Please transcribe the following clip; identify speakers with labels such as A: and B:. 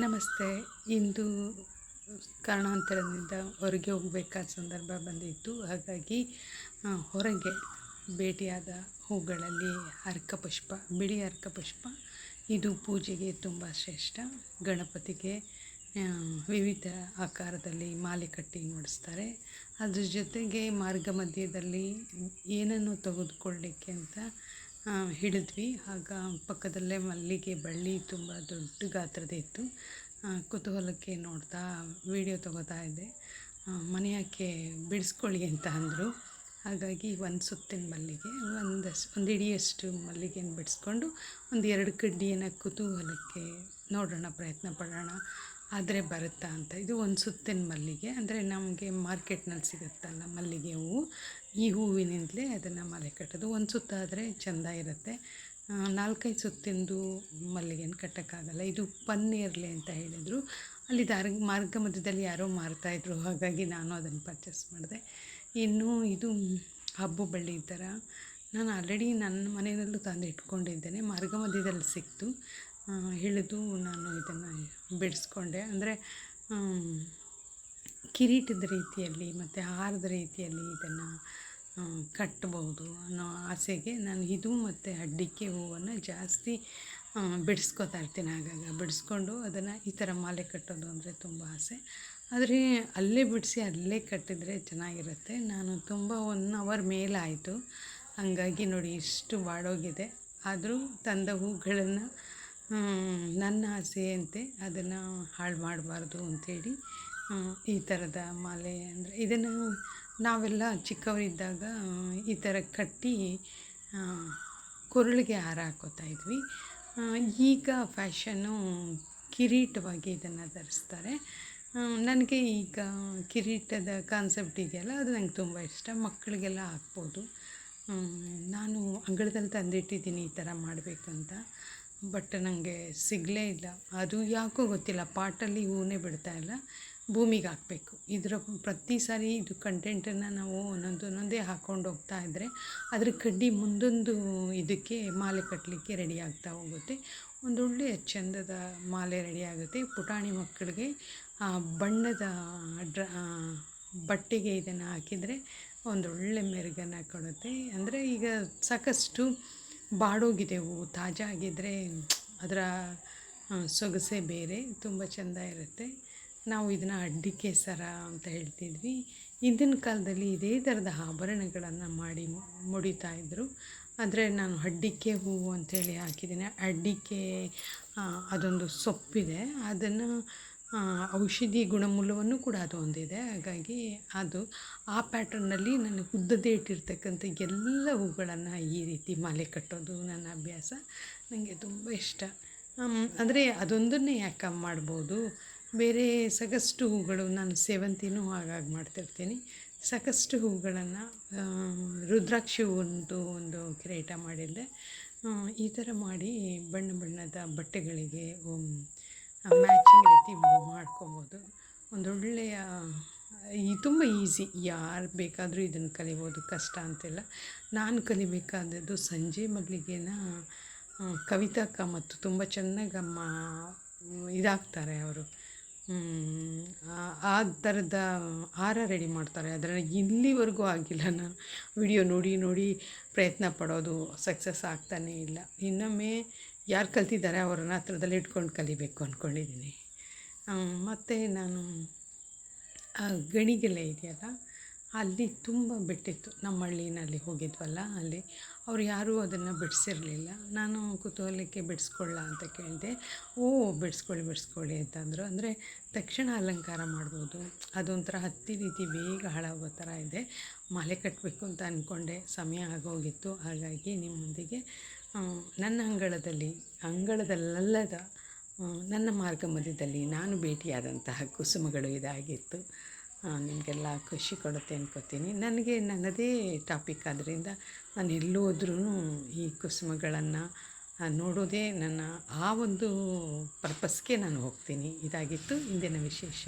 A: ನಮಸ್ತೆ. ಇಂದು ಕಾರಣಾಂತರದಿಂದ ಹೊರಗೆ ಹೋಗಬೇಕಾದ ಸಂದರ್ಭ ಬಂದಿತ್ತು. ಹಾಗಾಗಿ ಹೊರಗೆ ಭೇಟಿಯಾದ ಹೂಗಳಲ್ಲಿ ಅರ್ಕಪುಷ್ಪ, ಬಿಳಿ ಅರ್ಕಪುಷ್ಪ. ಇದು ಪೂಜೆಗೆ ತುಂಬ ಶ್ರೇಷ್ಠ. ಗಣಪತಿಗೆ ವಿವಿಧ ಆಕಾರದಲ್ಲಿ ಮಾಲೆ ಕಟ್ಟಿ ಮಾಡಿಸ್ತಾರೆ ಅದ್ರ ಜೊತೆಗೆ ಮಾರ್ಗ ಮಧ್ಯದಲ್ಲಿ ಏನನ್ನು ತೆಗೆದುಕೊಳ್ಳಿಕ್ಕೆ ಅಂತ ಹಿಡಿದ್ವಿ. ಆಗ ಪಕ್ಕದಲ್ಲೇ ಮಲ್ಲಿಗೆ ಬಳ್ಳಿ ತುಂಬ ದೊಡ್ಡ ಗಾತ್ರದ ಇತ್ತು ಕುತೂಹಲಕ್ಕೆ ನೋಡ್ತಾ ವಿಡಿಯೋ ತಗೋತಾ ಇದ್ದೆ. ಮನೆಯಕ್ಕೆ ಬಿಡಿಸ್ಕೊಳ್ಳಿ ಅಂತ ಅಂದರು. ಹಾಗಾಗಿ ಒಂದು ಸುತ್ತಿನ ಮಲ್ಲಿಗೆ ಒಂದಷ್ಟು ಒಂದು ಇಡಿಯಷ್ಟು ಮಲ್ಲಿಗೆನ ಬಿಡಿಸ್ಕೊಂಡು ಒಂದು ಎರಡು ಕಡ್ಡಿಯನ್ನು ಕುತೂಹಲಕ್ಕೆ ನೋಡೋಣ, ಪ್ರಯತ್ನ ಪಡೋಣ ಆದರೆ ಬರುತ್ತಾ ಅಂತ. ಇದು ಒಂದು ಸುತ್ತಿನ ಮಲ್ಲಿಗೆ. ಅಂದರೆ ನಮಗೆ ಮಾರ್ಕೆಟ್ನಲ್ಲಿ ಸಿಗುತ್ತಲ್ಲ ಮಲ್ಲಿಗೆ ಹೂವು. ಈ ಹೂವಿನಿಂದಲೇ ಅದನ್ನು ಮಾಲೆ ಕಟ್ಟೋದು. ಒಂದು ಸುತ್ತಾದರೆ ಚೆಂದ ಇರುತ್ತೆ. ನಾಲ್ಕೈದು ಸುತ್ತಿಂದು ಮಲ್ಲಿಗೆನ ಕಟ್ಟೋಕ್ಕಾಗಲ್ಲ. ಇದು ಪನ್ನೀರ್ಲೆ ಅಂತ ಹೇಳಿದರು. ಅಲ್ಲಿ ದಾರ, ಮಾರ್ಗ ಮಧ್ಯದಲ್ಲಿ ಯಾರೋ ಮಾರ್ತಾಯಿದ್ರು ಹಾಗಾಗಿ ನಾನು ಅದನ್ನು ಪರ್ಚೇಸ್ ಮಾಡಿದೆ. ಇನ್ನು ಇದು ಹಬ್ಬು ಬಳ್ಳಿ ಥರ ನಾನು ಆಲ್ರೆಡಿ ನನ್ನ ಮನೆಯಲ್ಲೂ ತಂದು ಇಟ್ಕೊಂಡಿದ್ದೇನೆ ಮಾರ್ಗ ಮಧ್ಯದಲ್ಲಿ ಸಿಕ್ತು. ಹಿಡಿದು ನಾನು ಇದನ್ನು ಬಿಡಿಸ್ಕೊಂಡೆ. ಅಂದರೆ ಕಿರೀಟದ ರೀತಿಯಲ್ಲಿ ಮತ್ತು ಹಾರದ ರೀತಿಯಲ್ಲಿ ಇದನ್ನು ಕಟ್ಟಬಹುದು ಅನ್ನೋ ಆಸೆಗೆ ನಾನು ಇದು ಮತ್ತು ಅಡ್ಡಿಕೆ ಹೂವನ್ನು ಜಾಸ್ತಿ ಬಿಡಿಸ್ಕೊತಾ ಇರ್ತೀನಿ ಆಗಾಗ ಬಿಡಿಸ್ಕೊಂಡು ಅದನ್ನು ಈ ಥರ ಮಾಲೆ ಕಟ್ಟೋದು ಅಂದರೆ ತುಂಬ ಆಸೆ. ಆದರೆ ಅಲ್ಲೇ ಬಿಡಿಸಿ ಅಲ್ಲೇ ಕಟ್ಟಿದರೆ ಚೆನ್ನಾಗಿರುತ್ತೆ. ನಾನು ತುಂಬ ಒನ್ ಅವರ್ ಮೇಲಾಯಿತು ಹಂಗಾಗಿ ನೋಡಿ ಇಷ್ಟು ಬಾಡೋಗಿದೆ. ಆದರೂ ತಂದ ಹೂಗಳನ್ನು ನನ್ನ ಆಸೆಯಂತೆ ಅದನ್ನು ಹಾಳು ಮಾಡಬಾರ್ದು ಅಂಥೇಳಿ ಈ ಥರದ ಮಾಲೆ ಅಂದರೆ ಇದನ್ನು ನಾವೆಲ್ಲ ಚಿಕ್ಕವರಿದ್ದಾಗ ಈ ಥರ ಕಟ್ಟಿ ಕೊರಳಿಗೆ ಹಾರ ಹಾಕೋತಾ ಇದ್ವಿ. ಈಗ ಫ್ಯಾಷನ್ನು ಕಿರೀಟವಾಗಿ ಇದನ್ನು ಧರಿಸ್ತಾರೆ. ನನಗೆ ಈಗ ಕಿರೀಟದ ಕಾನ್ಸೆಪ್ಟ್ ಇದೆಯಲ್ಲ, ಅದು ನಂಗೆ ತುಂಬ ಇಷ್ಟ. ಮಕ್ಕಳಿಗೆಲ್ಲ ಹಾಕ್ಬೋದು. ನಾನು ಅಂಗಳದಲ್ಲಿ ತಂದಿಟ್ಟಿದ್ದೀನಿ ಈ ಥರ ಮಾಡಬೇಕಂತ. ಬಟ್ ನನಗೆ ಸಿಗಲೇ ಇಲ್ಲ. ಅದು ಯಾಕೋ ಗೊತ್ತಿಲ್ಲ. ಪಾಟಲ್ಲಿ ಹೂವೇ ಬಿಡ್ತಾ ಇಲ್ಲ. ಭೂಮಿಗೆ ಹಾಕಬೇಕು. ಇದರ ಪ್ರತಿ ಸಾರಿ ಇದು ಕಂಟೆಂಟನ್ನು ನಾವು ಒಂದೊಂದು ಒಂದೊಂದೇ ಹಾಕ್ಕೊಂಡು ಹೋಗ್ತಾ ಇದ್ದರೆ ಅದ್ರ ಕಡ್ಡಿ ಮುಂದೊಂದು ಇದಕ್ಕೆ ಮಾಲೆ ಕಟ್ಟಲಿಕ್ಕೆ ರೆಡಿ ಆಗ್ತಾ ಹೋಗುತ್ತೆ. ಒಂದೊಳ್ಳೆ ಚಂದದ ಮಾಲೆ ರೆಡಿ ಆಗುತ್ತೆ. ಪುಟಾಣಿ ಮಕ್ಕಳಿಗೆ ಆ ಬಣ್ಣದ ಡ್ರ ಬಟ್ಟೆಗೆ ಇದನ್ನು ಹಾಕಿದರೆ ಒಂದೊಳ್ಳೆ ಮೆರುಗನ್ನು ಕೊಡುತ್ತೆ. ಅಂದರೆ ಈಗ ಸಾಕಷ್ಟು ಬಾಡೋಗಿದೆ ಹೂವು ತಾಜಾ ಆಗಿದ್ದರೆ ಅದರ ಸೊಗಸೆ ಬೇರೆ, ತುಂಬ ಚೆಂದ ಇರುತ್ತೆ. ನಾವು ಇದನ್ನು ಅಡ್ಡಿಕೆ ಸರ ಅಂತ ಹೇಳ್ತಿದ್ವಿ. ಹಿಂದಿನ ಕಾಲದಲ್ಲಿ ಇದೇ ಥರದ ಆಭರಣಗಳನ್ನು ಮಾಡಿ ಮುಡಿತಾ ಇದ್ದರು ಆದರೆ ನಾನು ಅಡ್ಡಿಕೆ ಹೂವು ಅಂಥೇಳಿ ಹಾಕಿದ್ದೀನಿ. ಅಡ್ಡಿಕೆ ಅದೊಂದು ಸೊಪ್ಪಿದೆ. ಅದನ್ನು ಔಷಧಿ ಗುಣಮೂಲವನ್ನು ಕೂಡ ಅದು ಹೊಂದಿದೆ. ಹಾಗಾಗಿ ಅದು ಆ ಪ್ಯಾಟರ್ನಲ್ಲಿ ನಾನು ಉದ್ದದೇ ಇಟ್ಟಿರ್ತಕ್ಕಂಥ ಎಲ್ಲ ಹೂಗಳನ್ನು ಈ ರೀತಿ ಮಾಲೆ ಕಟ್ಟೋದು ನನ್ನ ಅಭ್ಯಾಸ. ನನಗೆ ತುಂಬ ಇಷ್ಟ. ಅಂದರೆ ಅದೊಂದನ್ನೇ ಯಾಕೆ ಮಾಡ್ಬೋದು? ಬೇರೆ ಸಾಕಷ್ಟು ಹೂಗಳು ನಾನು ಸೇವಂತಿನೂ ಹಾಗಾಗಿ ಮಾಡ್ತಿರ್ತೀನಿ. ಸಾಕಷ್ಟು ಹೂಗಳನ್ನು ರುದ್ರಾಕ್ಷಿ ಒಂದು ಒಂದು ಕಿರೀಟ ಮಾಡಿದ್ದೆ. ಈ ಥರ ಮಾಡಿ ಬಣ್ಣ ಬಣ್ಣದ ಬಟ್ಟೆಗಳಿಗೆ ಮ್ಯಾಚಿಂಗ್ ರೀತಿ ಮಾಡ್ಕೊಬೋದು. ಒಂದೊಳ್ಳೆಯ ಈ ತುಂಬ ಈಸಿ ಯಾರು ಬೇಕಾದರೂ ಇದನ್ನು ಕಲಿಬೋದು, ಕಷ್ಟ ಅಂತೆಲ್ಲ. ನಾನು ಕಲಿಬೇಕಾದದ್ದು ಸಂಜೆ ಮಲ್ಲಿಗೆನ ಕವಿತಾ ಕಾಮತ್ತು ತುಂಬ ಚೆನ್ನಾಗಿ ಅಮ್ಮ ಇದಾಗ್ತಾರೆ ಅವರು. ಆ ಥರದ ಹಾರ ರೆಡಿ ಮಾಡ್ತಾರೆ. ಅದರಲ್ಲಿ ಇಲ್ಲಿವರೆಗೂ ಆಗಿಲ್ಲ ನಾನು. ವಿಡಿಯೋ ನೋಡಿ ನೋಡಿ ಪ್ರಯತ್ನ ಪಡೋದು ಸಕ್ಸಸ್ ಆಗ್ತಾನೇ ಇಲ್ಲ. ಇನ್ನೊಮ್ಮೆ ಯಾರು ಕಲ್ತಿದ್ದಾರೆ ಅವ್ರನ್ನ ಹತ್ರದಲ್ಲಿ ಇಟ್ಕೊಂಡು ಕಲಿಬೇಕು ಅಂದ್ಕೊಂಡಿದ್ದೀನಿ ಮತ್ತು ನಾನು, ಆ ಗಣಿಗೆಲೆ ಇದೆಯಲ್ಲ, ಅಲ್ಲಿ ತುಂಬ ಬಿಟ್ಟಿತ್ತು. ನಮ್ಮ ಹಳ್ಳಿನಲ್ಲಿ ಹೋಗಿದ್ವಲ್ಲ, ಅಲ್ಲಿ ಅವ್ರು ಯಾರೂ ಅದನ್ನು ಬಿಡಿಸಿರಲಿಲ್ಲ. ನಾನು ಕುತೂಹಲಕ್ಕೆ ಬಿಡಿಸ್ಕೊಳ್ಳ ಅಂತ ಕೇಳಿದೆ. ಓ, ಬಿಡಿಸ್ಕೊಳ್ಳಿ ಬಿಡಿಸ್ಕೊಳ್ಳಿ ಅಂತಂದರು. ಅಂದರೆ ತಕ್ಷಣ ಅಲಂಕಾರ ಮಾಡ್ಬೋದು. ಅದೊಂಥರ ಹತ್ತಿ ರೀತಿ ಬೇಗ ಹಾಳಾಗೋ ಥರ ಇದೆ. ಮಾಲೆ ಕಟ್ಟಬೇಕು ಅಂತ ಅಂದ್ಕೊಂಡೆ ಸಮಯ ಆಗೋಗಿತ್ತು. ಹಾಗಾಗಿ ನಿಮ್ಮೊಂದಿಗೆ ನನ್ನ ಅಂಗಳದಲ್ಲಿ ಅಂಗಳದಲ್ಲದ ನನ್ನ ಮಾರ್ಗ ಮಧ್ಯದಲ್ಲಿ ನಾನು ಭೇಟಿಯಾದಂತಹ ಕುಸುಮಗಳು ಇದಾಗಿತ್ತು. ನಿಮಗೆಲ್ಲ ಖುಷಿ ಕೊಡುತ್ತೆ ಅನ್ಕೋತೀನಿ. ನನಗೆ ನನ್ನದೇ ಟಾಪಿಕ್ ಆದ್ದರಿಂದ ನಾನು ಎಲ್ಲೋದ್ರೂ ಈ ಕುಸುಮಗಳನ್ನು ನೋಡೋದೇ ನನ್ನ ಆ ಒಂದು ಪರ್ಪಸ್ಗೆ ನಾನು ಹೋಗ್ತೀನಿ. ಇದಾಗಿತ್ತು ಇಂದಿನ ವಿಶೇಷ.